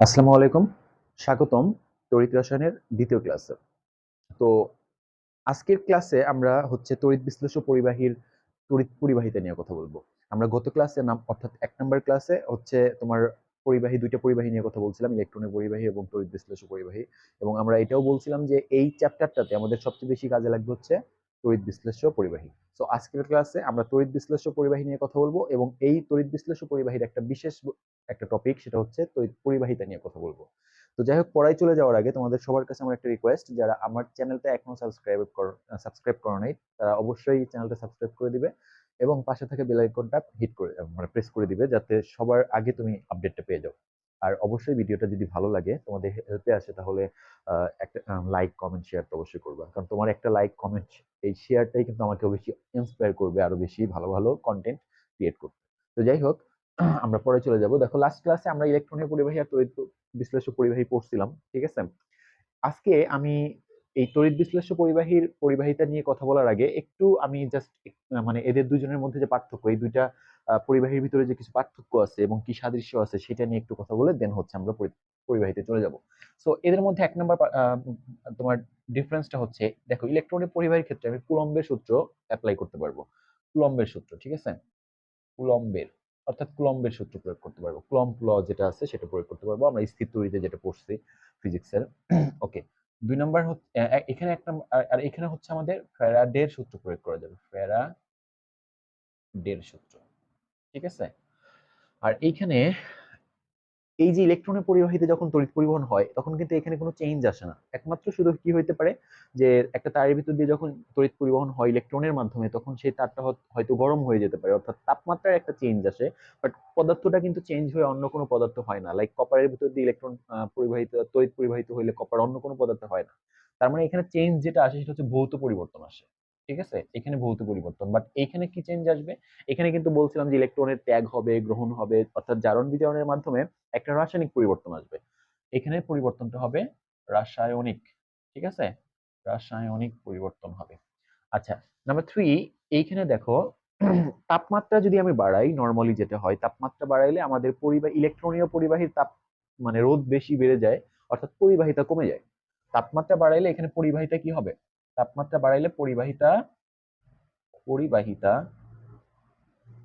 আসসালামু আলাইকুম। স্বাগতম তড়িৎ রসায়নের দ্বিতীয় ক্লাসে। তো আজকের ক্লাসে আমরা হচ্ছে তড়িৎ বিশ্লেষ্য পরিবাহীর তড়িৎ পরিবাহিতা নিয়ে কথা বলব। আমরা গত ক্লাসে নাম, অর্থাৎ এক নম্বর ক্লাসে হচ্ছে তোমার পরিবাহী, দুইটা পরিবাহী নিয়ে কথা বলছিলাম ইলেকট্রনিক পরিবাহী এবং তড়িৎ বিশ্লেষ্য পরিবাহী। এবং আমরা এটাও বলছিলাম যে এই চ্যাপ্টারটাতে আমাদের সবচেয়ে বেশি কাজে লাগবে হচ্ছে তড়িৎ বিশ্লেষ্য পরিবাহী। সো আজকের ক্লাসে আমরা তড়িৎ বিশ্লেষ্য পরিবাহী নিয়ে কথা বলব এবং এই তড়িৎ বিশ্লেষ্য পরিবাহীর একটা বিশেষ একটা টপিক সেটা হচ্ছে তড়িৎ পরিবাহিতা নিয়ে কথা বলব। তো যাই হোক পড়াই চলে যাওয়ার আগে তোমাদের সবার কাছে আমার একটা রিকোয়েস্ট যারা আমার চ্যানেলটা এখনও সাবস্ক্রাইব কর সাবস্ক্রাইব করো নাই, তারা অবশ্যই চ্যানেলটা সাবস্ক্রাইব করে দিবে এবং পাশে থাকা বেল আইকনটা হিট করে মানে প্রেস করে দিবে যাতে সবার আগে তুমি আপডেটটা পেয়ে যাও। আর অবশ্যই ভিডিওটা যদি ভালো লাগে, তোমাদের হেল্পে আসে তাহলে একটা লাইক কমেন্ট শেয়ার তো অবশ্যই করবা। কারণ তোমার একটা লাইক কমেন্ট এই শেয়ারটাই কিন্তু আমাকে বেশি ইন্সপায়ার করবে আরও বেশি ভালো ভালো কন্টেন্ট ক্রিয়েট করতে। তো যাই হোক, আমরা পরে চলে যাব। দেখো লাস্ট ক্লাসে আমরা ইলেকট্রনের পরিবাহী আর তড়িৎ বিশ্লেষ্য পরিবাহী পড়ছিলাম, ঠিক আছে? আজকে আমি এই তড়িৎ বিশ্লেষ্য পরিবাহীর, পরিবাহিতা নিয়ে কথা বলার আগে একটু আমি জাস্ট মানে এদের দুজনের মধ্যে যে পার্থক্য, এই দুইটা পরিবাহীর ভিতরে যে কিছু পার্থক্য আছে এবং কি সাদৃশ্য আছে, সেটা নিয়ে একটু কথা বলে দেন হচ্ছে আমরা পরি- পরিবাহিতে চলে যাব। সো এদের মধ্যে এক নম্বর তোমার ডিফারেন্সটা হচ্ছে, দেখো ইলেকট্রনের পরিবাহীর ক্ষেত্রে আমি কুলম্বের সূত্র অ্যাপ্লাই করতে পারব। কুলম্বের সূত্র, ঠিক আছে? কুলম্বের, অর্থাৎ কুলম্বের সূত্র প্রয়োগ করতে পারব। কুলম্ব ল যেটা আছে, সেটা প্রয়োগ করতে পারব। আমরা স্থির তৈরিতে যেটা পড়ছি ফিজিক্সের ওকে দুই নম্বর হচ্ছে এখানে একটা, আর এখানে হচ্ছে আমাদের ফ্যারাডের সূত্র প্রয়োগ করা যাবে। ফ্যারাডের সূত্র। ঠিক আছে? আর এইখানে এই যে ইলেকট্রনের পরিবাহিতে যখন তড়িৎ পরিবহন হয়, তখন কিন্তু এখানে কোনো চেঞ্জ আসে না। একমাত্র শুধু কি হইতে পারে যে একটা তারের ভিতর দিয়ে যখন তড়িৎ পরিবহন হয় ইলেকট্রনের মাধ্যমে, তখন সেই তারটা হয়তো গরম হয়ে যেতে পারে। অর্থাৎ তাপমাত্রার একটা চেঞ্জ আসে বাট পদার্থটা কিন্তু চেঞ্জ হয়ে অন্য কোনো পদার্থ হয় না। লাইক কপারের ভিতর দিয়ে ইলেকট্রন পরিবাহিত, তড়িৎ পরিবাহিত হইলে কপার অন্য কোনো পদার্থ হয় না। তার মানে এখানে চেঞ্জ যেটা আসে, সেটা হচ্ছে ভৌত পরিবর্তন আসে। ঠিক আছে? এখানে ভৌত পরিবর্তন। বাট এইখানে কি চেঞ্জ আসবে? এখানে কিন্তু বলছিলাম যে ইলেকট্রনের ত্যাগ হবে, গ্রহণ হবে, অর্থাৎ জারণ বিজারণের মাধ্যমে একটা রাসায়নিক পরিবর্তন আসবে। এখানে পরিবর্তনটা হবে রাসায়নিক, ঠিক আছে? রাসায়নিক পরিবর্তন হবে। আচ্ছা নাম্বার থ্রি এইখানে দেখো, তাপমাত্রা যদি আমি বাড়াই নর্মালি যেটা হয়, তাপমাত্রা বাড়াইলে আমাদের পরিবাহী ইলেকট্রনীয় পরিবাহীর তাপ মানে রোধ বেশি বেড়ে যায়, অর্থাৎ পরিবাহিতা কমে যায়। তাপমাত্রা বাড়াইলে এখানে পরিবাহিতা কি হবে? তাপমাত্রা বাড়াইলে পরিবাহিতা পরিবাহিতা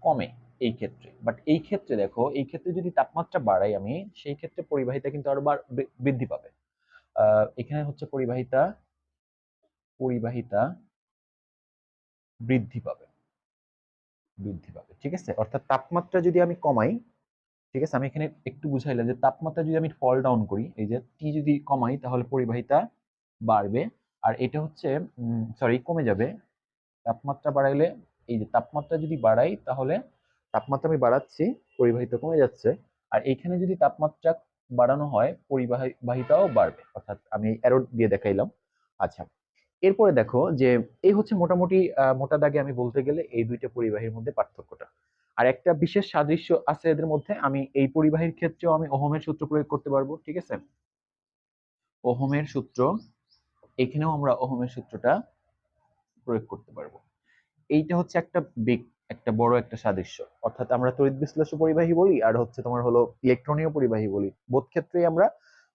কমে এই ক্ষেত্রে। বাট এই ক্ষেত্রে দেখো, এই ক্ষেত্রে যদি তাপমাত্রা বাড়াই আমি, সেই ক্ষেত্রে পরিবাহিতা কিন্তু আরও বৃদ্ধি পাবে। এখানে হচ্ছে পরিবাহিতা পরিবাহিতা বৃদ্ধি পাবে। বৃদ্ধি পাবে, ঠিক আছে? অর্থাৎ তাপমাত্রা যদি আমি কমাই, ঠিক আছে? আমি এখানে একটু বুঝাইলাম যে তাপমাত্রা যদি আমি ফল ডাউন করি, এই যে টি যদি কমাই, তাহলে পরিবাহিতা বাড়বে। আর এটা হচ্ছে সরি কমে যাবে। তাপমাত্রা বাড়াইলে, এই যে তাপমাত্রা যদি বাড়াই, তাহলে তাপমাত্রা আমি বাড়াচ্ছি, পরিবাহিতা কমে যাচ্ছে। আর এইখানে যদি তাপমাত্রা বাড়ানো হয়, পরিবাহিতাও বাড়বে। অর্থাৎ আমি অ্যারো দিয়ে দেখাইলাম। আচ্ছা এরপরে দেখো যে, এই হচ্ছে মোটামুটি মোটা দাগে আমি বলতে গেলে এই দুইটা পরিবাহীর মধ্যে পার্থক্যটা। আর একটা বিশেষ সাদৃশ্য আছে এদের মধ্যে, আমি এই পরিবাহীর ক্ষেত্রেও আমি ওহমের সূত্র প্রয়োগ করতে পারব, ঠিক আছে? ওহমের সূত্র এখানেও আমরা ওহমের সূত্রটা প্রয়োগ করতে পারব। এইটা হচ্ছে একটা বিগ একটা বড় একটা সাদৃশ্য। অর্থাৎ আমরা তড়িৎ বিশ্লেষ্য পরিবাহী বলি, আর হচ্ছে তোমার হলো ইলেকট্রনীয় পরিবাহী বলি। বোধ ক্ষেত্রেই আমরা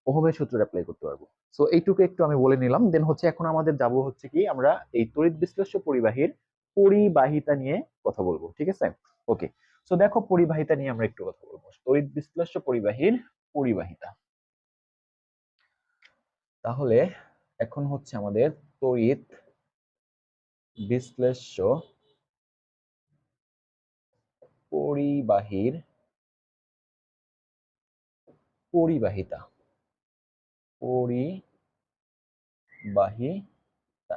ওহমের সূত্র অ্যাপ্লাই করতে পারব। সো এইটুকু একটু আমি বলে নিলাম। দেন হচ্ছে এখন আমাদের যাব হচ্ছে কি, আমরা এই তড়িৎ বিশ্লেষ্য পরিবাহীর পরিবাহিতা নিয়ে কথা বলব, ঠিক আছে? ওকে সো দেখো পরিবাহিতা নিয়ে আমরা একটু কথা বলব। তড়িৎ বিশ্লেষ্য পরিবাহীর পরিবাহিতা। তাহলে এখন হচ্ছে আমাদের তড়িৎ বিশ্লেষ্য পরিবাহীর পরিবাহিতা পরিবাহিতা।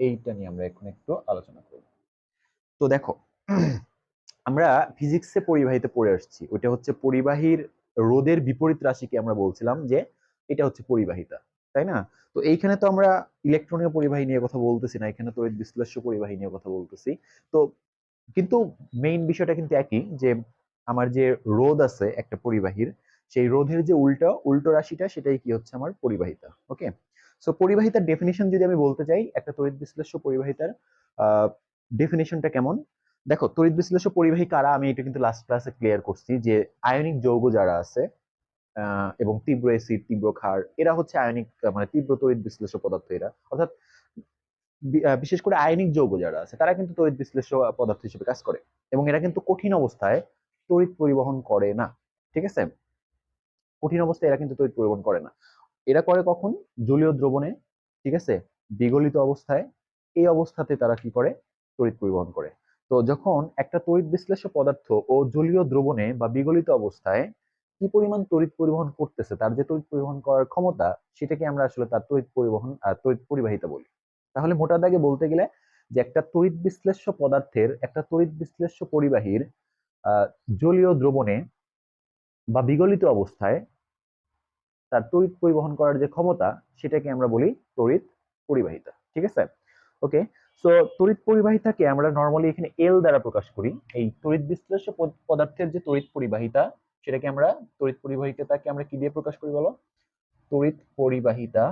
এইটা নিয়ে আমরা এখন একটু আলোচনা করব। তো দেখো, আমরা ফিজিক্সে পরিবাহিতে পড়ে আসছি। ওটা হচ্ছে পরিবাহীর রোধের বিপরীত রাশিকে আমরা বলছিলাম যে এটা হচ্ছে পরিবাহিতা। তাই না? তো এইখানে তো আমরা ইলেকট্রনীয় পরিবাহী নিয়ে কথা বলতেছি না এখানে তড়িৎ বিশ্লেষ্য পরিবাহী নিয়ে কথা বলতেছি। তো কিন্তু মেইন বিষয়টা কিন্তু একই যে আমার যে রোধ আছে একটা পরিবাহীর, সেই রোধের যে উল্টো উল্টো রাশিটা সেটাই কি হচ্ছে আমার পরিবাহিতা ওকে সো পরিবাহিতার ডেফিনিশন যদি আমি বলতে চাই, একটা তড়িৎ বিশ্লেষ্য পরিবাহিতার ডেফিনিশনটা কেমন? দেখো, তড়িৎ বিশ্লেষ্য পরিবাহী কারা? আমি এটা কিন্তু লাস্ট ক্লাসে ক্লিয়ার করছি যে আয়নিক যৌগ যারা আছে এবং তীব্র অ্যাসিড তীব্র ক্ষার, এরা হচ্ছে আয়নিক মানে তীব্র তড়িৎ বিশ্লেষ্য পদার্থ এরা। অর্থাৎ বিশেষ করে আয়নিক যৌগ যারা আছে, তারা কিন্তু তড়িৎ বিশ্লেষ্য পদার্থ হিসেবে কাজ করে। এবং এরা কিন্তু কঠিন অবস্থায় তড়িৎ পরিবহন করে না। ঠিক আছে? কঠিন অবস্থায় এরা কিন্তু তড়িৎ পরিবহন করে না। এরা করে কখন? জলীয় দ্রবণে। ঠিক আছে? বিগলিত অবস্থায়। এই অবস্থাতে তারা কি করে? তড়িৎ পরিবহন করে। তো যখন একটা তড়িৎ বিশ্লেষ্য পদার্থ ও জলীয় দ্রবণে বা বিগলিত অবস্থায় কি পরিমাণ তড়িৎ পরিবহন করতেছে, তার যে তড়িৎ পরিবহন করার ক্ষমতা, সেটাকে আমরা আসলে তার তড়িৎ পরিবহন তড়িৎ পরিবাহিতা বলি। তাহলে মোটা দাগে বলতে গেলে যে একটা তড়িৎ বিশ্লেষ্য পদার্থের একটা তড়িৎ বিশ্লেষ্য পরিবাহীর জলীয় দ্রবণে বা বিগলিত অবস্থায় তার তড়িৎ পরিবহন করার যে ক্ষমতা, সেটাকে আমরা বলি তড়িৎ পরিবাহিতা। ঠিক আছে? ওকে? সো, তড়িৎ পরিবাহিতাকে আমরা নর্মালি এখানে এল দ্বারা প্রকাশ করি। এই তড়িৎ বিশ্লেষ্য পদ- পদার্থের যে তড়িৎ পরিবাহিতা সেটাকে আমরা তড়িৎ পরিবাহিতাকে আমরা কি দিয়ে প্রকাশ করি বলো? তড়িৎ পরিবাহিতা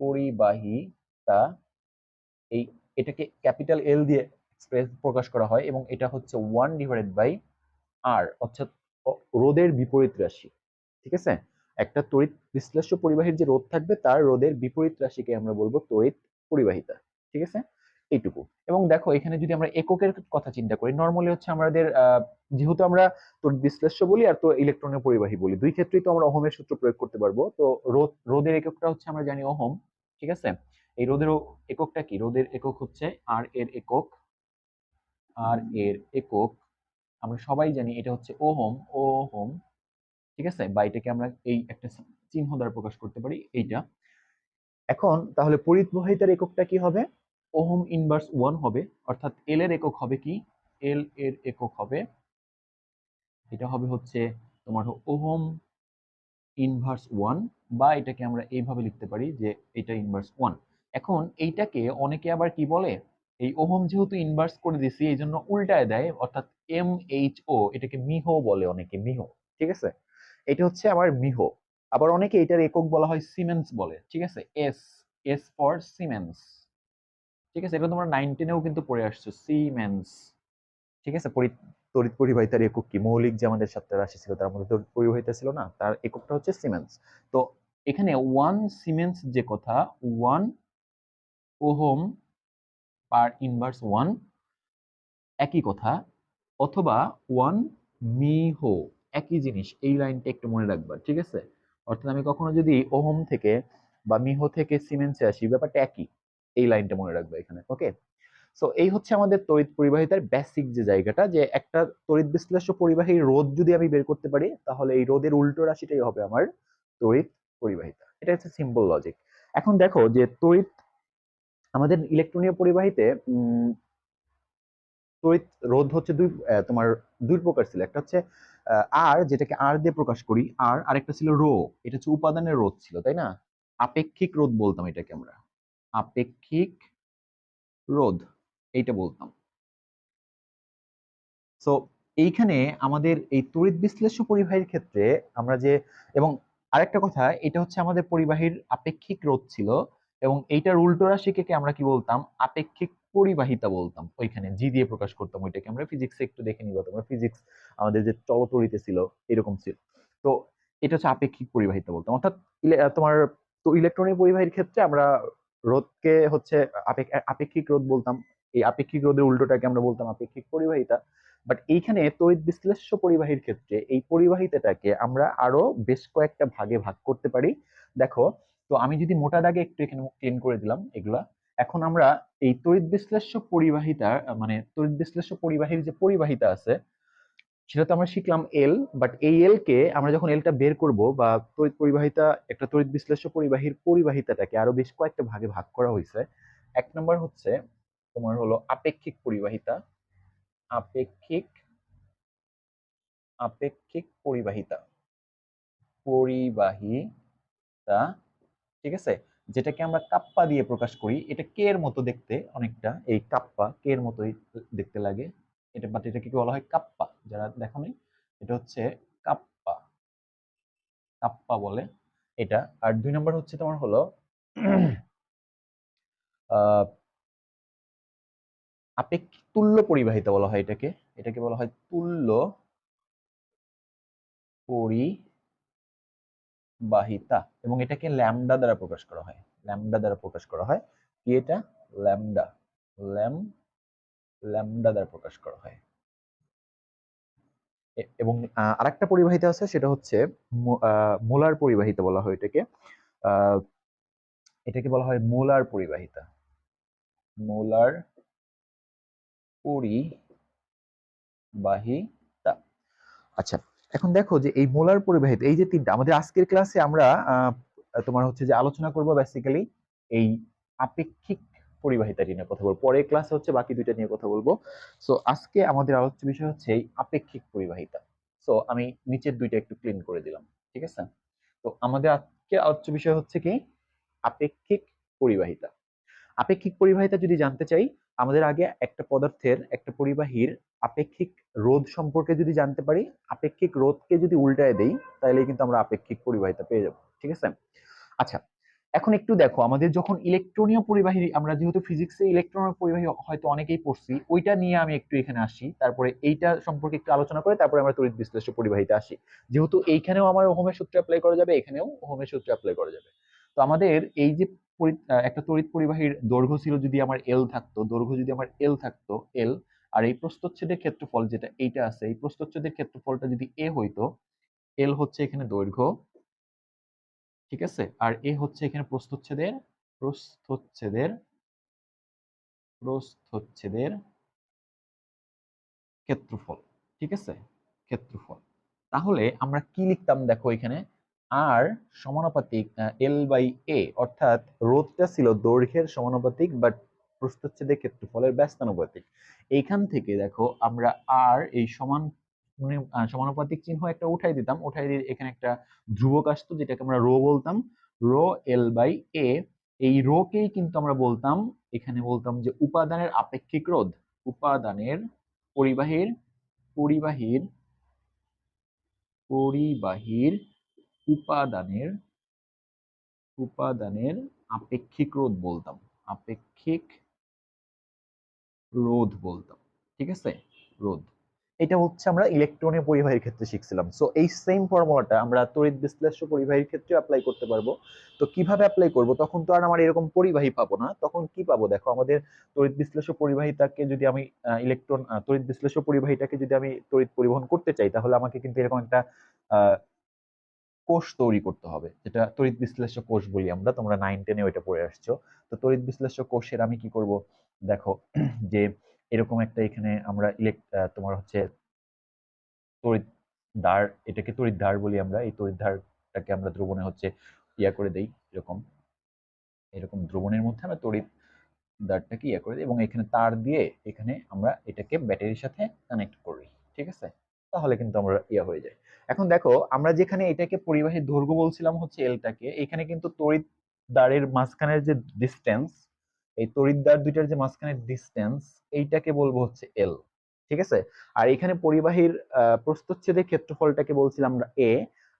পরিবাহিতা, এই এটাকে ক্যাপিটাল এল দিয়ে এক্সপ্রেস প্রকাশ করা হয় এবং এটা হচ্ছে ওয়ান ডিভাইডেড বাই আর অর্থাৎ রোদের বিপরীত রাশি, ঠিক আছে? একটা তড়িৎ বিশ্লেষ্য পরিবাহীর যে রোধ থাকবে, তার রোদের বিপরীত রাশিকে আমরা বলব তড়িৎ পরিবাহিতা, ঠিক আছে? দেখো, এখানে যদি আমরা এককের কথা চিন্তা করি নর্মালি হচ্ছে আমাদের যেহেতু আমরা তড়িৎ বিশ্লেষ্য বলি আর তো ইলেকট্রনের পরিবাহী বলি, দুই ক্ষেত্রেই তো আমরা ওহমের সূত্র প্রয়োগ করতে পারব। তো রোদ রোদের এককটা হচ্ছে আমরা জানি ওহম, ঠিক আছে? এই রোদের এককটা কি? রোদের একক হচ্ছে আর এর একক আর এর একক, আমরা সবাই জানি এটা হচ্ছে ওহম ওহম, ঠিক আছে? বা এটাকে আমরা এই একটা চিহ্ন দ্বারা প্রকাশ করতে পারি, এইটা। এখন তাহলে পরিবাহিতার এককটা কি হবে? ওহম ইনভার্স ওয়ান হবে, অর্থাৎ এল এর একক হবে কি? এল এর একক হবে, এটা হবে হচ্ছে তোমার ওহম ইনভার্স ওয়ান, বা এটাকে আমরা এইভাবে লিখতে পারি যে এটা ইনভার্স ওয়ান। এখন এইটাকে অনেকে আবার কি বলে? এই ওহম যেহেতু ইনভার্স করে দিছি এই জন্য উল্টায় দেয়, অর্থাৎ এম এইচ ও এটাকে মিহো বলে অনেকে, মিহো, ঠিক আছে? এটা হচ্ছে আমার মিহো। আবার অনেকে এটার একক বলা হয় সিমেন্স বলে, ঠিক আছে? এস এস ফর সিমেন্স ঠিক আছে? এটা তোমরা নাইনটিনেও কিন্তু পড়ে আসছো। সিমেন্স ঠিক আছে? তড়িৎ পরিবাহিতার একক কি? মৌলিক যে আমাদের সাথে রাশি ছিল, তার মধ্যে তড়িৎ পরিবাহিতা ছিল না? তার এককটা হচ্ছে সিমেন্স তো এখানে ওয়ান সিমেন্স যে কথা one ohm per inverse one একই কথা। অথবা ওয়ান মিহো, একই জিনিস। এই লাইনটা একটু মনে রাখবা, ঠিক আছে? অর্থাৎ আমি কখনো যদি ওহম থেকে বা মিহো থেকে সিমেন্সে আসি, ব্যাপারটা একই। এই লাইনটা মনে রাখবা এখানে ওকে সো এই হচ্ছে আমাদের তড়িৎ পরিবাহিতার বেসিক যে জায়গাটা, যে একটা তড়িৎ বিশ্লেষ্য পরিবাহী রোধ যদি আমি বের করতে পারি, তাহলে এই রোধের উল্টো রাশিটাই হবে আমার তড়িৎ পরিবাহিতা। এটা হচ্ছে সিম্পল লজিক এখন দেখো যে তড়িৎ, আমাদের ইলেকট্রনীয় পরিবাহীতে তড়িৎ রোধ হচ্ছে দুই তোমার দুই প্রকার ছিল। একটা হচ্ছে আর যেটাকে আর দিয়ে প্রকাশ করি আর আরেকটা ছিল রো এটা হচ্ছে উপাদানের রোধ ছিল, তাই না? আপেক্ষিক রোধ বলতাম এটাকে আমরা। আপেক্ষিক রোধ, এইটা বলতাম। সো এইখানে আমাদের এই তড়িৎ বিশ্লেষ্য পরিবাহীর ক্ষেত্রে আমরা যে, এবং আরেকটা কথা, এটা হচ্ছে আমাদের পরিবাহীর আপেক্ষিক রোধ ছিল, এবং এইটার উল্টো রাশিকে আমরা কি বলতাম? আপেক্ষিক পরিবাহিতা বলতাম। ওইখানে জি দিয়ে প্রকাশ করতাম, ওইটাকে আমরা ফিজিক্সে একটু দেখে নিব, তোমরা ফিজিক্স আমাদের যে চলতরিতে ছিল, এরকম ছিল। তো এটা হচ্ছে আপেক্ষিক পরিবাহিতা বলতাম। অর্থাৎ তোমার তো ইলেকট্রনিক পরিবাহীর ক্ষেত্রে আমরা রোধকে হচ্ছে আপেক্ষিক রোধ বলতাম। এই আপেক্ষিক রোধের উল্টোটাকে আমরা বলতাম আপেক্ষিক পরিবাহিতা। বাট এইখানে তড়িৎ বিশ্লেষ্য পরিবাহীর ক্ষেত্রে এই পরিবাহিতাটাকে আমরা আরও বেশ কয়েকটা ভাগে ভাগ করতে পারি। দেখো, তো আমি যদি মোটা দাগে একটু এখানে ক্লিন করে দিলাম এগুলা। এখন আমরা এই তড়িৎ বিশ্লেষ্য পরিবাহিতা মানে তড়িৎ বিশ্লেষ্য পরিবাহীর যে পরিবাহিতা আছে সেটা তো আমরা শিখলাম এল বাট এই এল কে আমরা যখন এলটা বের করব বা তড়িৎ পরিবাহিতা, একটা তড়িৎ বিশ্লেষ্য পরিবাহীর পরিবাহিতাটাকে আরও বেশ কয়েকটা ভাগে ভাগ করা হয়েছে। এক নম্বর হচ্ছে তোমার হলো আপেক্ষিক পরিবাহিতা। আপেক্ষিক আপেক্ষিক পরিবাহিতা। পরিবাহিতা, ঠিক আছে? যেটাকে আমরা কাপ্পা দিয়ে প্রকাশ করি, এটা কে এর মতো দেখতে? অনেকটা এই কাপ্পা কে এর মতোই দেখতে লাগে? এটা বাট এটাকে কি বলা হয়? কাপ্পা। যারা দেখো এটা হচ্ছে কাপ্পা। কাপ্পা বলে এটা। আর দুই নম্বর হচ্ছে তোমার হলো আপেক্ষিক তুল্য পরিবাহিতা বলা হয় এটাকে। এটাকে বলা হয় তুল্য পরিবাহিতা। এবং এটাকে ল্যামডা দ্বারা প্রকাশ করা হয়। ল্যামডা দ্বারা প্রকাশ করা হয়। কি এটা? ল্যামডা। ল্যাম ল্যামডা দ্বারা প্রকাশ করা হয়। এবং আরেকটা পরিবাহিতা আছে, সেটা হচ্ছে মোলার পরিবাহিতা বলা হয় এটাকে। এটাকে বলা হয় মোলার পরিবাহিতা। মোলার পরিবাহিতা। আচ্ছা এখন দেখো যে এই মোলার পরিবাহিতা, এই যে তিনটা, আমাদের আজকের ক্লাসে আমরা তোমার হচ্ছে যে আলোচনা করব বেসিক্যালি এই আপেক্ষিক পরিবাহিতাটি নিয়ে কথা বলব। পরের ক্লাসে হচ্ছে বাকি দুইটা নিয়ে কথা বলব। সো আজকে আমাদের আলোচ্য বিষয় হচ্ছে আপেক্ষিক পরিবাহিতা। সো আমি নিচের দুইটা একটু ক্লিন করে দিলাম, ঠিক আছে? তো আমাদের আজকে আলোচ্য বিষয় হচ্ছে কি? আপেক্ষিক পরিবাহিতা। আপেক্ষিক পরিবাহিতা যদি জানতে চাই, আমাদের আগে একটা পদার্থের, একটা পরিবাহীর আপেক্ষিক রোধ সম্পর্কে যদি জানতে পারি, আপেক্ষিক রোধকে যদি উল্টায় দেই তাহলে কিন্তু আমরা আপেক্ষিক পরিবাহিতা পেয়ে যাব, ঠিক আছে? আচ্ছা এখন একটু দেখো, আমাদের যখন ইলেকট্রনীয় পরিবাহী, আমরা যেহেতু ফিজিক্সে ইলেকট্রনীয় পরিবাহী হয়তো অনেকেই পড়ছি, ওইটা নিয়ে আমি একটু এখানে আসি, তারপরে এইটা সম্পর্কে একটু আলোচনা করে তারপরে আমরা তড়িৎ বিশ্লেষ্য পরিবাহিতা আসি। যেহেতু এইখানেও আমার ওহমের সূত্র অ্যাপ্লাই করা যাবে, এখানেও ওহমের সূত্র অ্যাপ্লাই করা যাবে। তো আমাদের এই যে একটা তড়িৎ পরিবাহীর দৈর্ঘ্য ছিল যদি আমার এল থাকতো, দৈর্ঘ্য যদি আমার এল থাকতো এল আর এই প্রস্থচ্ছেদের ক্ষেত্রফল যেটা, এইটা আছে, এই প্রস্থচ্ছেদের ক্ষেত্রফলটা যদি এ হইতো এল হচ্ছে এখানে দৈর্ঘ্য ঠিক আছে? আর এ হচ্ছে এখানে প্রস্থচ্ছেদের প্রস্থচ্ছেদের প্রস্থচ্ছেদের ক্ষেত্রফল, ঠিক আছে? ক্ষেত্রফল। তাহলে আমরা কি লিখতাম দেখো এখানে? আর সমানুপাতিক এল বাই এ অর্থাৎ রোধটা ছিল দৈর্ঘ্যের সমানুপাতিক বাট প্রস্থচ্ছেদের ক্ষেত্রফলের ব্যস্তানুপাতিক। এইখান থেকে দেখো আমরা আর এই সমান মানে সমানুপাতিক চিহ্ন একটা উঠাই দিতাম। উঠাই দিয়ে এখানে একটা ধ্রুবক আসতো, যেটাকে আমরা রো বলতাম। রো এল বাই এ এই রো কেই কিন্তু আমরা বলতাম, এখানে বলতাম যে উপাদানের আপেক্ষিক রোধ। উপাদানের পরিবাহীর পরিবাহীর পরিবাহীর উপাদানের উপাদানের আপেক্ষিক রোধ বলতাম। আপেক্ষিক রোধ বলতাম। ঠিক আছে? রোধ। এটা হচ্ছে আমরা ইলেকট্রনীয় পরিবাহীর ক্ষেত্রে শিখছিলাম। সো এই সেম ফর্মুলাটা আমরা তড়িৎ বিশ্লেষ্য পরিবাহীর ক্ষেত্রে অ্যাপ্লাই করতে পারব। তো, কীভাবে অ্যাপ্লাই করব? তখন তো আর আমার এরকম পরিবাহী পাবো না। তখন কি পাবো? দেখো, আমাদের তড়িৎ বিশ্লেষ্য পরিবাহীটাকে যদি আমি ইলেকট্রন তড়িৎ বিশ্লেষ্য পরিবাহীটাকে যদি আমি তড়িৎ পরিবহন করতে চাই, তাহলে আমাকে কিন্তু এরকম একটা কোষ তৈরি করতে হবে। যেটা তড়িৎ বিশ্লেষ্য কোষ বলি আমরা। তোমরা নাইন টেনে ওইটা পড়ে আসছো। তো, তড়িৎ বিশ্লেষ্য কোষের আমি কি করব? দেখো, যে এরকম একটা এখানে আমরা তোমার হচ্ছে তড়িৎ এটাকে তড়িৎ বলি আমরা। এই তড়িৎ ধারটাকে আমরা দ্রবণে হচ্ছে ইয়া করে দেই, এরকম। এরকম দ্রবণের মধ্যে আমরা তড়িৎ দারটাকে ইয়া করে দিই এবং এখানে তার দিয়ে এখানে আমরা এটাকে ব্যাটারির সাথে কানেক্ট করি, ঠিক আছে? তাহলে কিন্তু আমরা ইয়া হয়ে যায় এখন দেখো, আমরা যেখানে এটাকে পরিবাহী দৈর্ঘ্য বলছিলাম হচ্ছে এলটাকে এখানে কিন্তু তড়িৎ দ্বারের মাঝখানের যে ডিস্টেন্স এই তড়িৎদ্বার দুইটার যে মাঝখানের ডিস্টেন্স এইটাকে বলব হচ্ছে এল ঠিক আছে? আর এখানে পরিবাহীর আহ, প্রস্থচ্ছেদের ক্ষেত্রফলটাকে বলছিলাম আমরা এ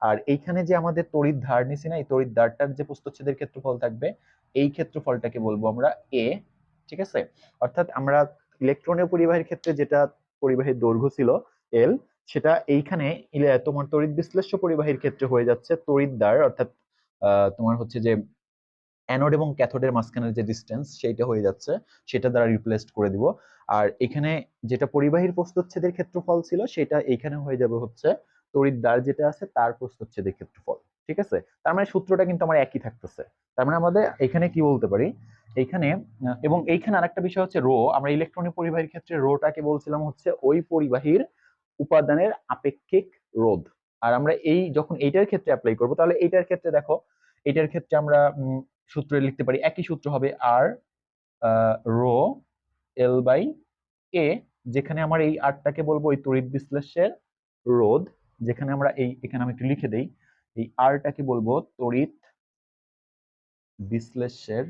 আর এইখানে যে আমাদের তড়িৎ ধার নিছি না এই তড়িৎ ধারটার যে প্রস্থচ্ছেদের ক্ষেত্রফল থাকবে এই ক্ষেত্রফলটাকে বলব আমরা এ ঠিক আছে? অর্থাৎ আমরা ইলেকট্রনীয় পরিবাহীর ক্ষেত্রে যেটা পরিবাহীর দৈর্ঘ্য ছিল এল সেটা এইখানে তোমার তড়িৎ বিশ্লেষ্য পরিবাহীর ক্ষেত্রে হয়ে যাচ্ছে তড়িৎ দ্বার অর্থাৎ তোমার হচ্ছে যে অ্যানোড এবং ক্যাথোডের মাঝখানের যে ডিস্টেন্স সেইটা হয়ে যাচ্ছে সেটা দ্বারা রিপ্লেসড করে দিব। আর এখানে যেটা পরিবাহীর প্রস্থচ্ছেদের ক্ষেত্রফল ছিল সেটা এইখানে হয়ে যাবে হচ্ছে তড়িৎ দ্বার যেটা আছে তার প্রস্থচ্ছেদের ক্ষেত্রফল। ঠিক আছে? তার মানে সূত্রটা কিন্তু আমার একই থাকতেছে। তার মানে আমাদের এখানে কি বলতে পারি? এইখানে আহ, এবং এইখানে আরেকটা বিষয় হচ্ছে রো। আমরা ইলেকট্রনিক পরিবাহীর ক্ষেত্রে রোটাকে বলছিলাম হচ্ছে ওই পরিবাহীর উপাদানের আপেক্ষিক রোধ। আর আমরা এই যখন এইটার ক্ষেত্রে অ্যাপ্লাই করব তাহলে এইটার ক্ষেত্রে দেখো এটার ক্ষেত্রে আমরা সূত্রে লিখতে পারি, একই সূত্র হবে আর রো এল বাই এ যেখানে আমার এই আরটাকে বলব ওই তড়িৎ বিশ্লেষ্যের রোধ, যেখানে আমরা এই, এখানে আমি একটু লিখে দেই, এই আরটাকে বলব তড়িৎ বিশ্লেষ্যের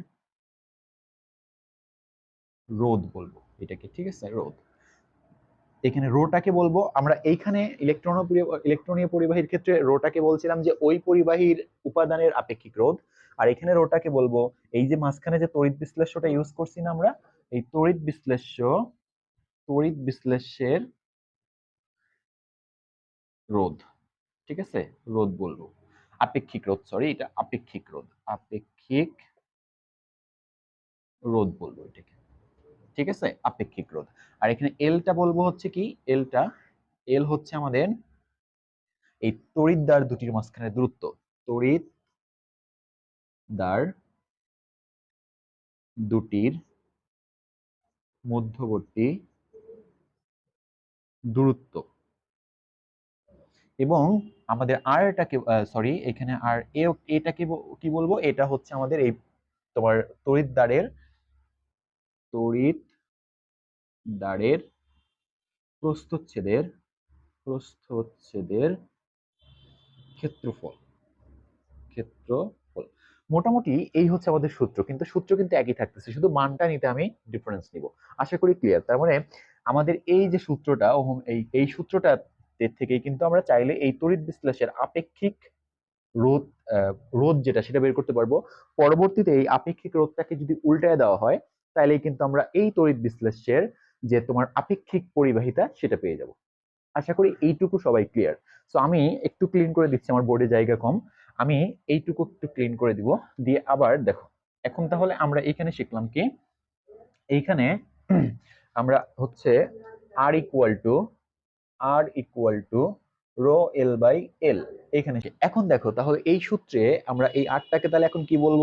রোধ বলব, এটাকে, ঠিক আছে? রোধ। এখানে রোটাকে বলব, আমরা এইখানে ইলেকট্রন ইলেকট্রনীয় পরিবাহীর ক্ষেত্রে রোটাকে বলছিলাম যে ওই পরিবাহীর উপাদানের আপেক্ষিক রোধ আর এখানে ওটাকে বলব, এই যে মাঝখানে যে তড়িৎ বিশ্লেষ্যটা ইউজ করছি না আমরা, এই তড়িৎ বিশ্লেষ্য, তড়িৎ বিশ্লেষ্যের রোধ, ঠিক আছে? রোধ বলব। আপেক্ষিক রোধ সরি এটা আপেক্ষিক রোধ। আপেক্ষিক রোধ বলব এটাকে, ঠিক আছে? আপেক্ষিক রোধ। আর এখানে এলটা বলব হচ্ছে কি? এলটা এল হচ্ছে আমাদের এই তড়িৎদ্বার দুটির মাঝখানে দূরত্ব। তড়িৎ দ্বার, দুটির মধ্যবর্তী দূরত্ব। এবং আমাদের আর এটাকে সরি এখানে আর এটাকে কি বলব? এটা হচ্ছে আমাদের এই তোমার তড়িৎ দ্বারের তড়িৎ দ্বারের প্রস্থচ্ছেদের প্রস্থচ্ছেদের ক্ষেত্রফল। ক্ষেত্রফল মোটামুটি এই হচ্ছে আমাদের সূত্র। কিন্তু সূত্র কিন্তু একই থাকতেছে, শুধু মানটা নিতে আমি ডিফারেন্স নিব। আশা করি ক্লিয়ার তার মানে আমাদের এই যে সূত্রটা, ওহম, এই এই সূত্রটা থেকে কিন্তু আমরা চাইলে এই তড়িৎ বিশ্লেষের আপেক্ষিক রোধ রোধ যেটা, সেটা বের করতে পারব। পরবর্তীতে এই আপেক্ষিক রোধটাকে যদি উল্টায় দেওয়া হয় তাহলে কিন্তু আমরা এই তড়িৎ বিশ্লেষের যে তোমার আপেক্ষিক পরিবাহিতা, সেটা পেয়ে যাব। আশা করি এইটুকু সবাই ক্লিয়ার সো আমি একটু ক্লিন করে দিচ্ছি, আমার বোর্ডে জায়গা কম। আমি এইটুকু একটু ক্লিন করে দিব। দিয়ে আবার দেখো, এখন তাহলে আমরা এখানে শিখলাম কি? এইখানে আমরা হচ্ছে R equal to R equal to rho L by L এখানে এখন দেখো, তাহলে এই সূত্রে আমরা এই আটটাকে তাহলে এখন কি বলব?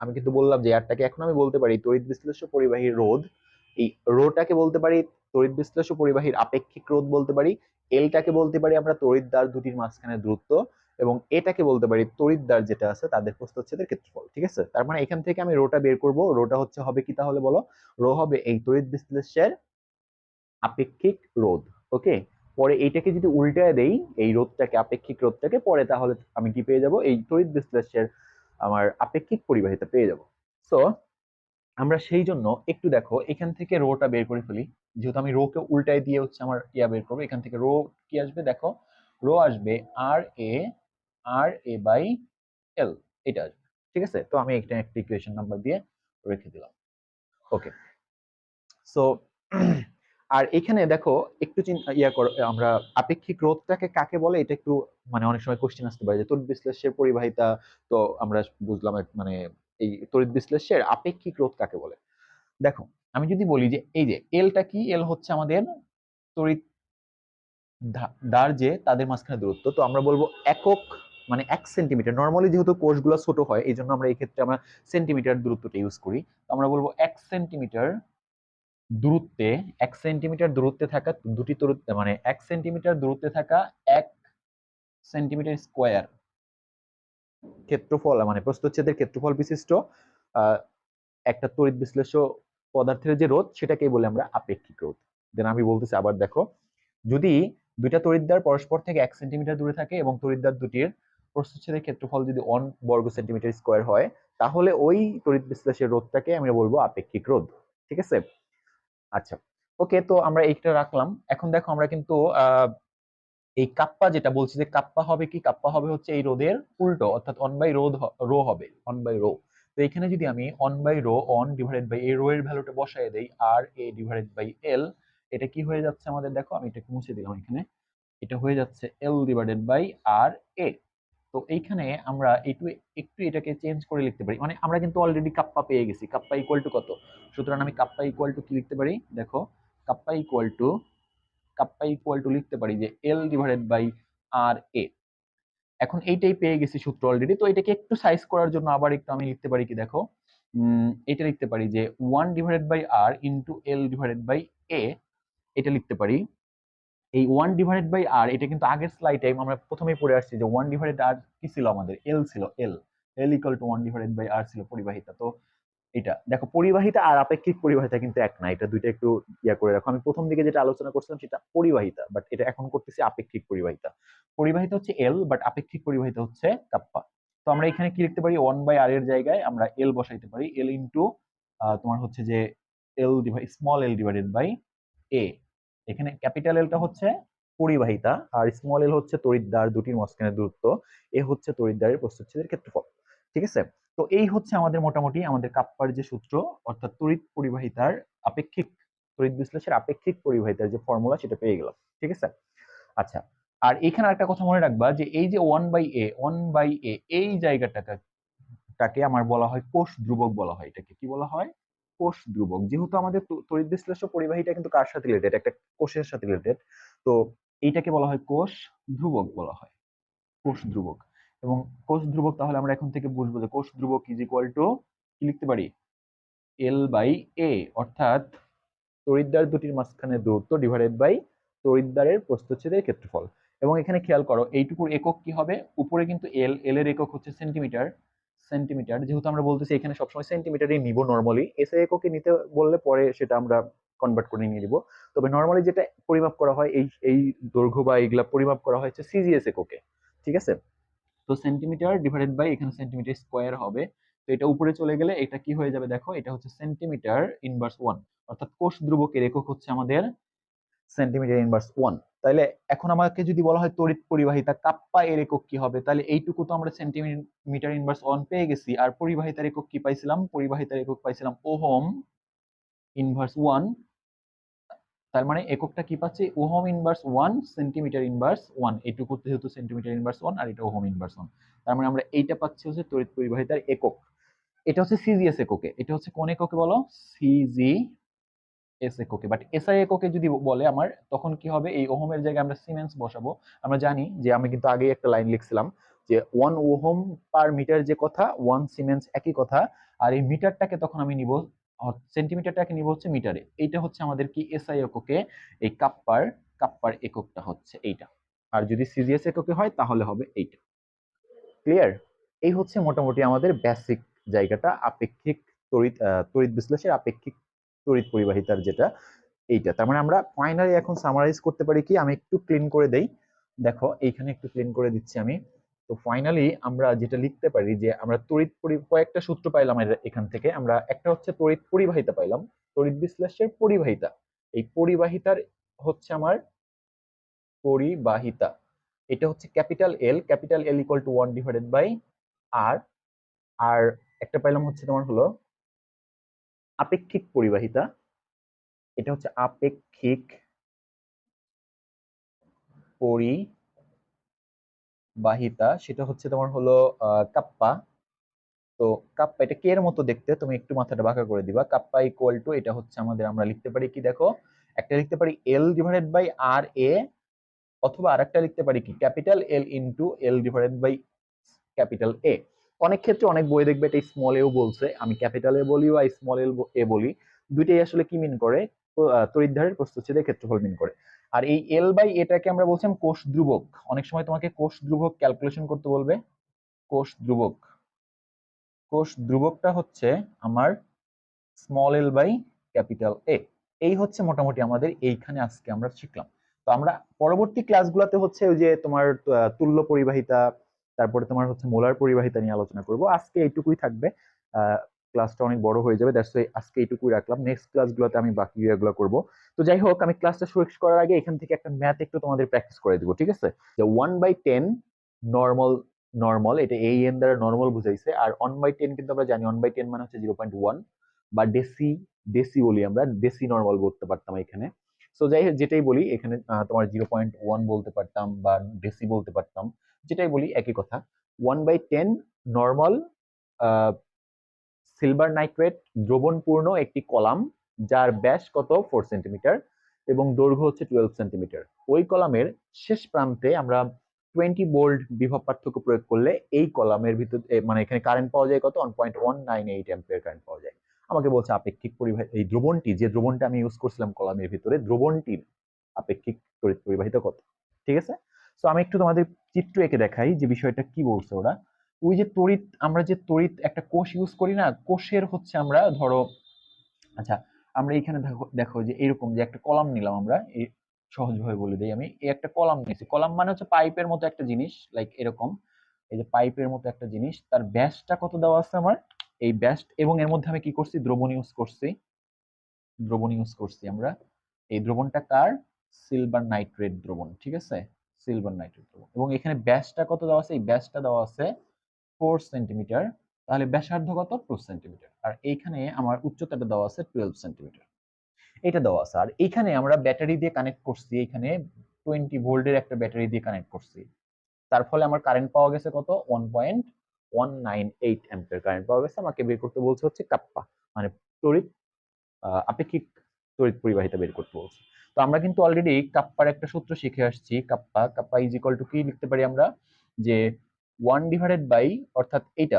আমি কিন্তু বললাম যে আরটাকে এখন আমি বলতে পারি তড়িৎ বিশ্লেষ্য পরিবাহী রোধ। এই রোটাকে বলতে পারি তড়িৎ বিশ্লেষ্য পরিবাহীর আপেক্ষিক রোধ বলতে পারি। এলটাকে বলতে পারি আমরা তড়িৎ দ্বার দুটির মাঝখানে দূরত্ব। এবং এটাকে বলতে পারি তড়িৎ দ্বার যেটা আছে, তাদের প্রস্থচ্ছেদের ক্ষেত্রফল, ঠিক আছে? তার মানে এখান থেকে আমি রোটা বের করব, রোটা হচ্ছে হবে কি তাহলে বলো? রো হবে এই তড়িৎ বিশ্লেষ্যের আপেক্ষিক রোধ ওকে পরে এইটাকে যদি উল্টায় দেই, এই রোধটাকে, আপেক্ষিক রোধটাকে, পরে তাহলে আমি কি পেয়ে যাব? এই তড়িৎ বিশ্লেষের আমার আপেক্ষিক পরিবাহিতা পেয়ে যাব। সো আমরা সেই জন্য একটু দেখো, এখান থেকে রোটা বের করে ফেলি। যেহেতু আমি রোকে উল্টায় দিয়ে হচ্ছে আমার ইয়া বের করব, এখান থেকে রো কি আসবে? দেখো, রো আসবে আর এ আর এ বাই এল এটা ঠিক আছে? তো আমি একটা একটা ইকুয়েশন নাম্বার দিয়ে রেখে দিলাম। ওকে সো আর এখানে দেখো, একটু চিন্তা ইয়া করো, আমরা আপেক্ষিক রোধটাকে কাকে বলে? এটা একটু মানে অনেক সময় কোশ্চেন আসতে পারে যে, তড়িৎ বিশ্লেষের পরিবাহিতা, তো আমরা বুঝলাম মানে এই তড়িৎ বিশ্লেষের আপেক্ষিক রোধ কাকে বলে? দেখো, আমি যদি বলি যে, এই যে এলটা কি? এল হচ্ছে আমাদের তড়িৎ দ্বার যে, তাদের মাঝখানে দূরত্ব। তো আমরা বলব একক মানে এক সেন্টিমিটার নর্মালি যেহেতু কোষগুলো ছোট হয়, এই জন্য আমরা এই ক্ষেত্রে আমরা সেন্টিমিটার দূরত্বটা ইউজ করি। আমরা বলব এক সেন্টিমিটার দূরত্বে, এক সেন্টিমিটার দূরত্বে থাকা দুটি তড়িৎ মানে এক সেন্টিমিটার দূরত্বে থাকা এক সেন্টিমিটার স্কোয়ার ক্ষেত্রফল মানে প্রস্থচ্ছেদের ক্ষেত্রফল বিশিষ্ট একটা তড়িৎ বিশ্লেষ্য পদার্থের যে রোধ, সেটাকেই বলে আমরা আপেক্ষিক রোধ। দেন আমি বলতেছি আবার দেখো, যদি দুইটা তড়িৎদ্বার পরস্পর থেকে এক সেন্টিমিটার দূরে থাকে এবং তড়িৎদ্বার দুটির প্রস্থচ্ছেদের ক্ষেত্রফল যদি ওয়ান বর্গ সেন্টিমিটার স্কোয়ার হয়, তাহলে ওই তড়িৎ বিশ্লেষের রোধটাকে আমি বলব আপেক্ষিক রোধ, ঠিক আছে? আচ্ছা ওকে তো আমরা এইটা রাখলাম। এখন দেখো আমরা কিন্তু এই কাপ্পা যেটা বলছি যে কাপ্পা হবে কি? কাপ্পা হবে হচ্ছে এই রোধের উল্টো, অর্থাৎ অন বাই রোধ রো হবে অন বাই রো। তো এখানে যদি আমি one by rho one divided by এই রো এর ভ্যালুটা বসায় দেই আর এ ডিভাইডেড বাই এল এটা কি হয়ে যাচ্ছে আমাদের? দেখো আমি এটাকে মুছে দিলাম এখানে। এটা হয়ে যাচ্ছে এল ডিভাইডেড বাই আর এ তো এইখানে আমরা একটু একটু এটাকে চেঞ্জ করে লিখতে পারি। মানে আমরা কিন্তু অলরেডি কাপ্পা পেয়ে গেছি। কাপ্পা ইকুয়াল টু কত? সুতরাং আমি কাপ্পা ইকুয়াল টু কি লিখতে পারি? দেখো kappa equal to kappa equal to লিখতে পারি যে এল ডিভাইডেড বাই আর এ এখন এইটাই পেয়ে গেছি সূত্র অলরেডি তো এটাকে একটু সাইজ করার জন্য আবার একটু আমি লিখতে পারি কি দেখো? এটা লিখতে পারি যে one divided by R into L divided by A এটা লিখতে পারি। এই ওয়ান ডিভাইডেড বাই আর এটা কিন্তু আগের স্লাইডে আমরা প্রথমেই পড়ে আসছি যে ওয়ান ডিভাইডেড আর কি ছিল আমাদের? এল ছিল L L equal to one divided by R ছিল পরিবাহিতা। তো এটা, দেখো পরিবাহিতা আর আপেক্ষিক পরিবাহিতা কিন্তু এক না, এটা দুইটা একটু ইয়া করে রাখো। আমি প্রথম দিকে যেটা আলোচনা করছিলাম সেটা পরিবাহিতা বাট এটা এখন করতেছি আপেক্ষিক পরিবাহিতা। পরিবাহিতা হচ্ছে এল বাট আপেক্ষিক পরিবাহিতা হচ্ছে কাপ্পা তো আমরা এখানে কি লিখতে পারি? ওয়ান বাই আর এর জায়গায় আমরা এল বসাইতে পারি। এল ইন্টু তোমার হচ্ছে যে L divide small L divided by A এখানে ক্যাপিটাল এলটা হচ্ছে পরিবাহিতা আর স্মল এল হচ্ছে তড়িৎদ্বার দুটির মাঝখানে দূরত্ব। এ হচ্ছে তড়িৎদ্বারের প্রস্থচ্ছেদের ক্ষেত্রফল, ঠিক আছে? তো এই হচ্ছে আমাদের মোটামুটি আমাদের কাপ্পার যে সূত্র, অর্থাৎ তড়িৎ পরিবাহিতার আপেক্ষিক তড়িৎ বিশ্লেষের আপেক্ষিক পরিবাহিতার যে ফর্মুলা সেটা পেয়ে গেলাম, ঠিক আছে? আচ্ছা আর এখানে একটা কথা মনে রাখবা যে এই যে one by A one by A এই জায়গাটাকে, টাকে আমার বলা হয় কোষ ধ্রুবক বলা হয়। এটাকে কি বলা হয়? কোষ ধ্রুবক। যেহেতু আমাদের তড়ি- তড়িৎ বিশ্লেষ্য পরিবাহীটা কিন্তু কার সাথে রিলেটেড একটা কোষের সাথে রিলেটেড তো এইটাকে বলা হয় কোষ ধ্রুবক বলা হয়। কোষ ধ্রুবক। এবং কোষ ধ্রুবক তাহলে আমরা এখন থেকে বুঝব যে কোষ ধ্রুবক ইজ ইকুয়াল টু কি লিখতে পারি? এল বাই এ অর্থাৎ তড়িৎদ্বার দুটির মাঝখানে দূরত্ব ডিভাইডেড বাই তড়িৎদ্বারের প্রস্থচ্ছেদের ক্ষেত্রফল। এবং এখানে খেয়াল করো, এইটুকুর একক কি হবে? উপরে কিন্তু এল এল এর একক হচ্ছে সেন্টিমিটার সেন্টিমিটার যেহেতু আমরা বলতেছি এখানে সবসময় সেন্টিমিটারই নিব নর্মালি এসে এককে নিতে বললে পরে সেটা আমরা কনভার্ট করে নিয়ে নিব। তবে নর্মালি যেটা পরিমাপ করা হয়, এই এই দৈর্ঘ্য বা এইগুলা পরিমাপ করা হয় হয়েছে সিজিএস এককে ঠিক আছে? তো সেন্টিমিটার ডিভাইডেড বাই এখানে সেন্টিমিটার স্কোয়ার হবে। তো এটা উপরে চলে গেলে এটা কি হয়ে যাবে দেখো, এটা হচ্ছে সেন্টিমিটার ইনভার্স ওয়ান অর্থাৎ কোষ ধ্রুবকের একক হচ্ছে আমাদের সেন্টিমিটার ইনভার্স ওয়ান তাহলে এখন আমাকে যদি বলা হয় তড়িৎ পরিবাহিতা, কাপ্পা এর একক কি হবে? তাহলে এইটুকু তো আমরা সেন্টিমিটার ইনভার্স ওয়ান পেয়ে গেছি। আর পরিবাহিতার একক কি পাইছিলাম? পরিবাহিতার একক পাইছিলাম ওহম ইনভার্স ওয়ান তার মানে এককটা কি পাচ্ছি? Ohm inverse one centimetre inverse one এইটুকু যেহেতু সেন্টিমিটার ইনভার্স ওয়ান আর এটা ওহম ইনভার্স ওয়ান তার মানে আমরা এইটা পাচ্ছি হচ্ছে তড়িৎ পরিবাহিতার একক। এটা হচ্ছে সিজিএস এককে। এটা হচ্ছে কোন এককে বলো? সিজি এস এককে বাট এসআই এককে যদি বলে আমার, তখন কি হবে? এই ওহমের জায়গায় আমরা সিমেন্স বসাবো। আমরা জানি যে আমি কিন্তু আগেই একটা লাইন লিখছিলাম যে ওয়ান ওহম পার মিটার যে কথা ওয়ান সিমেন্স একই কথা। আর এই মিটারটাকে তখন আমি নিব সেন্টিমিটারটাকে নিব হচ্ছে মিটারে এইটা হচ্ছে আমাদের কি এসআই এককে এই কাপ্পার কাপ্পার এককটা হচ্ছে এইটা। আর যদি সিজিএস এককে হয়, তাহলে হবে এইটা। ক্লিয়ার এই হচ্ছে মোটামুটি আমাদের বেসিক জায়গাটা। আপেক্ষিক তড়িৎ তড়িৎ বিশ্লেষের আপেক্ষিক তড়িৎ পরিবাহিতার যেটা, এইটা। তার মানে আমরা ফাইনালি এখন সামারাইজ করতে পারি কি, আমি একটু ক্লিন করে দেই। দেখো, এইখানে একটু ক্লিন করে দিচ্ছি আমি। তো ফাইনালি আমরা যেটা লিখতে পারি যে, আমরা তড়িৎ কয়েকটা সূত্র পাইলাম এখান থেকে। আমরা একটা হচ্ছে তড়িৎ পরিবাহিতা পাইলাম, তড়িৎ বিশ্লেষের পরিবাহিতা। এই পরিবাহিতার হচ্ছে আমার পরিবাহিতা। এটা হচ্ছে capital L capital L equal to one divided by R আর একটা পাইলাম হচ্ছে তোমার হলো আপেক্ষিক পরিবাহিতা, এটা হচ্ছে আপেক্ষিক পরিবাহিতা, সেটা হচ্ছে তোমার হলো কাপ্পা। তো কাপ্পা, এটা কে এর মতো দেখতে? তুমি একটু মাথাটা বাঁকা করে দিবা। কাপ্পা ইকুয়াল টু এটা হচ্ছে আমাদের, আমরা লিখতে পারি কি দেখো? একটা লিখতে পারি এল ডিভাইডেড বাই আর এ অথবা আরেকটা লিখতে পারি কি? Capital L into L divided by capital A অনেক ক্ষেত্রে অনেক বই দেখবে এটা স্মল এও বলছে। আমি ক্যাপিটাল এ বলি বা স্মল এল এ বলি। দুইটাই আসলে কি মিন করে? আহ, তড়িৎধারের প্রস্থচ্ছেদের ক্ষেত্রফল মিন করে। আর এই এল বাই এটাকে আমরা বলছিলাম কোষ ধ্রুবক। অনেক সময় তোমাকে কোষ ধ্রুবক ক্যালকুলেশন করতে বলবে। কোষ ধ্রুবক। কোষ ধ্রুবকটা হচ্ছে আমার small L by capital A এই হচ্ছে মোটামুটি আমাদের এইখানে আজকে আমরা শিখলাম। তো আমরা পরবর্তী ক্লাসগুলোতে হচ্ছে ওই যে তোমার তুল্য পরিবাহিতা তারপরে তোমার হচ্ছে মোলার পরিবাহিতা নিয়ে আলোচনা করব। আজকে এইটুকুই থাকবে। ক্লাসটা অনেক বড় হয়ে যাবে দ্যাটস আজকে এইটুকুই রাখলাম। নেক্সট ক্লাসগুলোতে আমি বাকি ইয়েগুলো করব। তো যাই হোক, আমি ক্লাসটা শুরু করার আগে এখান থেকে একটা ম্যাথ একটু তোমাদের প্র্যাকটিস করে দেবো, ঠিক আছে? যে one by ten normal normal এটা এই এন দ্বারা নর্মাল বুঝাইছে, আর ওয়ান বাই টেন কিন্তু আমরা জানি ওয়ান বাই টেন মানে হচ্ছে জিরো পয়েন্ট ওয়ান বা ডেসি ডেসি বলি আমরা ডেসি নর্মাল বলতে পারতাম এখানে। সো যাই যেটাই বলি, এখানে তোমার জিরো পয়েন্ট ওয়ান বলতে পারতাম বা ডেসি বলতে পারতাম, যেটাই বলি, একই কথা। One by ten normal silver nitrate দ্রবণপূর্ণ একটি কলাম, যার ব্যাস কত? ফোর সেন্টিমিটার এবং দৈর্ঘ্য হচ্ছে টুয়েলভ সেন্টিমিটার ওই কলামের শেষ প্রান্তে আমরা টোয়েন্টি বোল্ড বিভব পার্থক্য প্রয়োগ করলে এই কলামের ভিতর মানে এখানে কারেন্ট পাওয়া যায় কত? One point one nine eight ampere current পাওয়া যায়। আমাকে বলছে, আপেক্ষিক পরিবাহী এই দ্রবণটি, যে দ্রবণটা আমি ইউজ করছিলাম কলামের ভিতরে, দ্রবণটির আপেক্ষিক তড়িৎ পরিবাহিতা কত? ঠিক আছে? তো আমি একটু তোমাদের চিত্র এঁকে দেখাই যে বিষয়টা কি বলছে ওরা। ওই যে তড়িৎ, আমরা যে তড়িৎ একটা কোষ ইউজ করি না, কোষের হচ্ছে আমরা ধরো আচ্ছা আমরা এখানে দেখো যে এরকম যে একটা কলাম নিলাম আমরা এই সহজভাবে বলে দিই আমি এই একটা কলাম নিয়েছি। কলাম মানে হচ্ছে পাইপের মতো একটা জিনিস লাইক এরকম, এই যে পাইপের মতো একটা জিনিস, তার ব্যাসটা কত দেওয়া আছে আমার? এই ব্যাস্ট এবং এর মধ্যে আমি কি করছি? দ্রবণ ইউজ করছি। দ্রবণ ইউজ করছি আমরা। এই দ্রবণটা কার? সিলভার নাইট্রেট দ্রবণ, ঠিক আছে? সিলভার নাইট্রেট দ্রবণ। এবং এখানে ব্যাসটা কত দেওয়া আছে? এই ব্যাসটা দেওয়া আছে ফোর সেন্টিমিটার তাহলে ব্যাসার্ধ কত? টু সেন্টিমিটার আর এইখানে আমার উচ্চতাটা দেওয়া আছে টুয়েলভ সেন্টিমিটার এটা দেওয়া আছে। আর এইখানে আমরা ব্যাটারি দিয়ে কানেক্ট করছি। এখানে টোয়েন্টি ভোল্টের একটা ব্যাটারি দিয়ে কানেক্ট করছি। তার ফলে আমার কারেন্ট পাওয়া গেছে কত? One point one nine eight অ্যাম্পের current পাওয়া গেছে। আমাকে বের করতে বলছে হচ্ছে কাপ্পা। মানে তড়িৎ আপেক্ষিক তড়িৎ পরিবাহিতা বের করতে বলছে তো আমরা কিন্তু অলরেডি কাপ্পার একটা সূত্র শিখে আসছি, kappa kappa is equal to কি লিখতে পারি আমরা? যে ওয়ান ডিভাইডেড বাই অর্থাৎ এইটা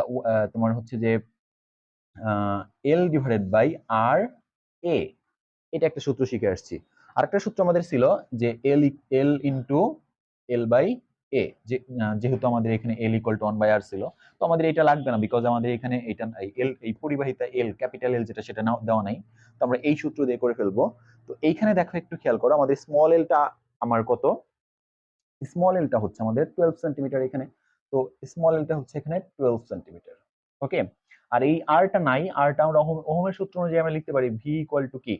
তোমার হচ্ছে যে এল ডিভাইডেড বাই আর এ এটা একটা সূত্র শিখে আসছি। আরেকটা সূত্র আমাদের ছিল যে এল এল ইন্টু এল বাই এ যেহেতু আমাদের এখানে L equal to one by R ছিল, তো আমাদের এটা লাগবে না বিকজ আমাদের এখানে এটা এল এই পরিবাহিতা এল ক্যাপিটাল এল যেটা সেটা দেওয়া নাই। তো আমরা এই সূত্র দিয়ে করে ফেলব। তো এইখানে দেখো একটু খেয়াল করো, আমাদের স্মল এলটা আমার কত? স্মল এলটা হচ্ছে আমাদের টুয়েলভ সেন্টিমিটার এখানে। তো স্মল এলটা হচ্ছে এখানে টুয়েলভ সেন্টিমিটার ওকে আর এই আরটা নাই আরটা আমরা ওহমের সূত্র অনুযায়ী আমরা লিখতে পারি ভি ইকুয়াল টু কি?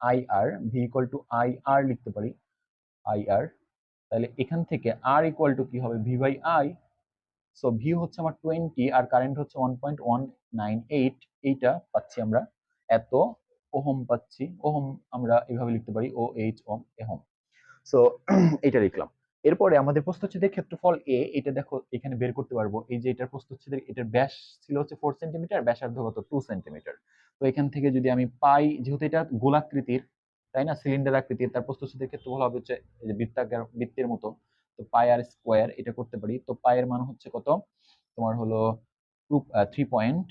I R V equal to I R লিখতে পারি। আই আর তাহলে এখান থেকে আর ইকুয়াল টু কি হবে? V by I so V হচ্ছে আমার টোয়েন্টি আর কারেন্ট হচ্ছে one point one nine eight এইটা পাচ্ছি আমরা, এত ওহম পাচ্ছি, ওহম আমরা এভাবে লিখতে পারি ও এইচ ওম এহম। সো এটা লিখলাম। এরপরে আমাদের প্রস্থচ্ছেদের ক্ষেত্রফল এ এটা দেখো, এখানে বের করতে পারব। এই যে এটার প্রস্থচ্ছেদের, এটার ব্যাস ছিল হচ্ছে ফোর সেন্টিমিটার ব্যাসার্ধ কত? টু সেন্টিমিটার তো এখান থেকে যদি আমি পাই, যেহেতু এটা গোলাকৃতির তাই না? সিলিন্ডার আকৃতির তার প্রস্থচ্ছেদের ক্ষেত্রফল হবে হচ্ছে বৃত্তাকার, বৃত্তের মতো। তো পাই আর স্কোয়ার এটা করতে পারি। তো পায়ের মান হচ্ছে কত? তোমার হলো two three point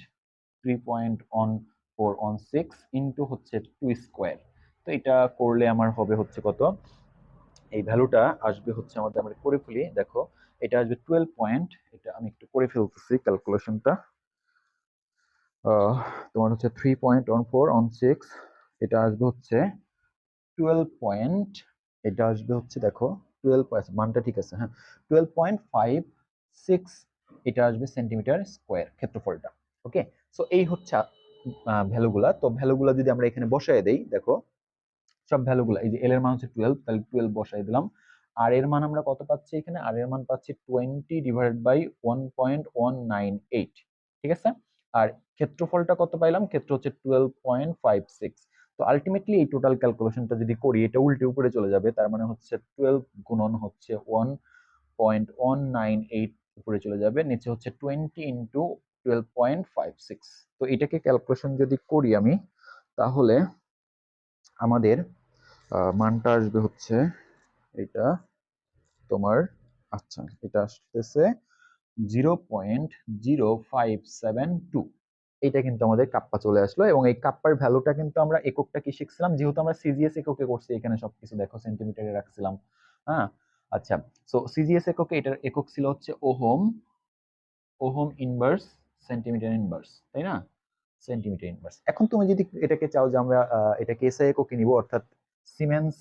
three point one four one six into হচ্ছে টু স্কোয়ার তো এটা করলে আমার হবে হচ্ছে কত? এই ভ্যালুটা আসবে হচ্ছে আমাদের, আমরা করে ফেলি। দেখো, এটা আসবে টুয়েলভ পয়েন্ট এটা আমি একটু করে ফেলতেছি ক্যালকুলেশনটা তোমার হচ্ছে three point one four one six এটা আসবে হচ্ছে টুয়েলভ পয়েন্ট এটা আসবে হচ্ছে দেখো টুয়েলভ মানটা ঠিক আছে হ্যাঁ টুয়েলভ পয়েন্ট ফাইভ সিক্স এটা আসবে সেন্টিমিটার স্কোয়ার ক্ষেত্রফলটা ওকে সো এই হচ্ছে ভ্যালুগুলা, তো ভ্যালুগুলা যদি আমরা এখানে বসায় দেই, দেখো, সব ভ্যালুগুলো, এই যে এল এর মান হচ্ছে টুয়েলভ তাহলে টুয়েলভ বসাই দিলাম, আর এর মান আমরা কত পাচ্ছি এখানে? আর এর মান পাচ্ছি twenty divided by one point one nine eight ঠিক আছে? আর ক্ষেত্রফলটা কত পাইলাম? ক্ষেত্র হচ্ছে টুয়েলভ পয়েন্ট ফাইভ সিক্স তো আলটিমেটলি এই টোটাল ক্যালকুলেশনটা যদি করি, এটা উল্টে উপরে চলে যাবে, তার মানে হচ্ছে টুয়েলভ গুণন হচ্ছে one point one nine eight উপরে চলে যাবে, নিচে হচ্ছে twenty into twelve point five six তো এটাকে ক্যালকুলেশন যদি করি আমি, তাহলে আমাদের মানটা আসবে হচ্ছে এটা তোমার আচ্ছা এটা আসতেছে zero point zero five seven two এটা কিন্তু আমাদের কাপ্পা চলে আসলো এবং এই কাপ্পার ভ্যালুটা কিন্তু আমরা এককটা কি শিখছিলাম? যেহেতু আমরা সিজিএস এককে করছি, এখানে সবকিছু দেখো সেন্টিমিটারে রাখছিলাম। হ্যাঁ? আচ্ছা সো সিজিএস এককে, এটার একক ছিল হচ্ছে ohm ohm inverse centimetre inverse তাই না? সেন্টিমিটার ইনভার্স এখন তুমি যদি এটাকে চাও যে আমরা এটাকে এসআই এককে নিব, অর্থাৎ সিমেন্স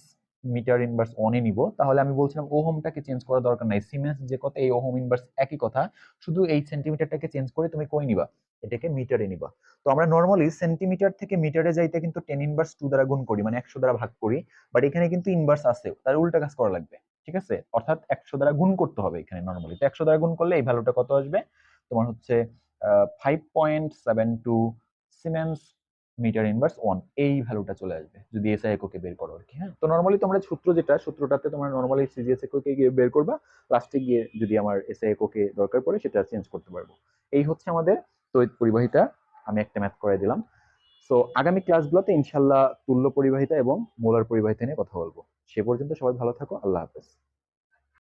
মিটার ইনভার্স ওয়ানে নিব, তাহলে আমি বলছিলাম ওহমটাকে চেঞ্জ করার দরকার নাই। সিমেন্স যে কথা, এই ওহম ইনভার্স একই কথা, শুধু এই সেন্টিমিটারটাকে চেঞ্জ করে তুমি কই নিবা? এটাকে মিটারে নিবা। তো আমরা নর্মালি সেন্টিমিটার থেকে মিটারে যাইতে কিন্তু টেন ইনভার্স টু দ্বারা গুণ করি মানে একশো দ্বারা ভাগ করি। বাট এখানে কিন্তু ইনভার্স আছে তার উল্টা কাজ করা লাগবে, ঠিক আছে? অর্থাৎ একশো দ্বারা গুণ করতে হবে এখানে নর্মালি তো একশো দ্বারা গুণ করলে এই ভ্যালুটা কত আসবে? তোমার হচ্ছে five point seven two siemens metre inverse one এই ভ্যালুটা চলে আসবে, যদি এসআই এককে বের করো আর কি হ্যাঁ? তো নর্মালি তোমরা সূত্র যেটা, সূত্রটাতে তোমরা নর্মালি সিজিএস এককে গিয়ে বের করবা লাস্টে গিয়ে যদি আমার এসআই এককে দরকার পড়ে, সেটা চেঞ্জ করতে পারব। এই হচ্ছে আমাদের তড়িৎ পরিবাহিতা, আমি একটা ম্যাথ করে দিলাম। সো আগামী ক্লাসগুলোতে ইনশাল্লাহ তুল্য পরিবাহিতা এবং মোলার পরিবাহিতা নিয়ে কথা বলব। সে পর্যন্ত সবাই ভালো থাকো, আল্লাহ হাফেজ।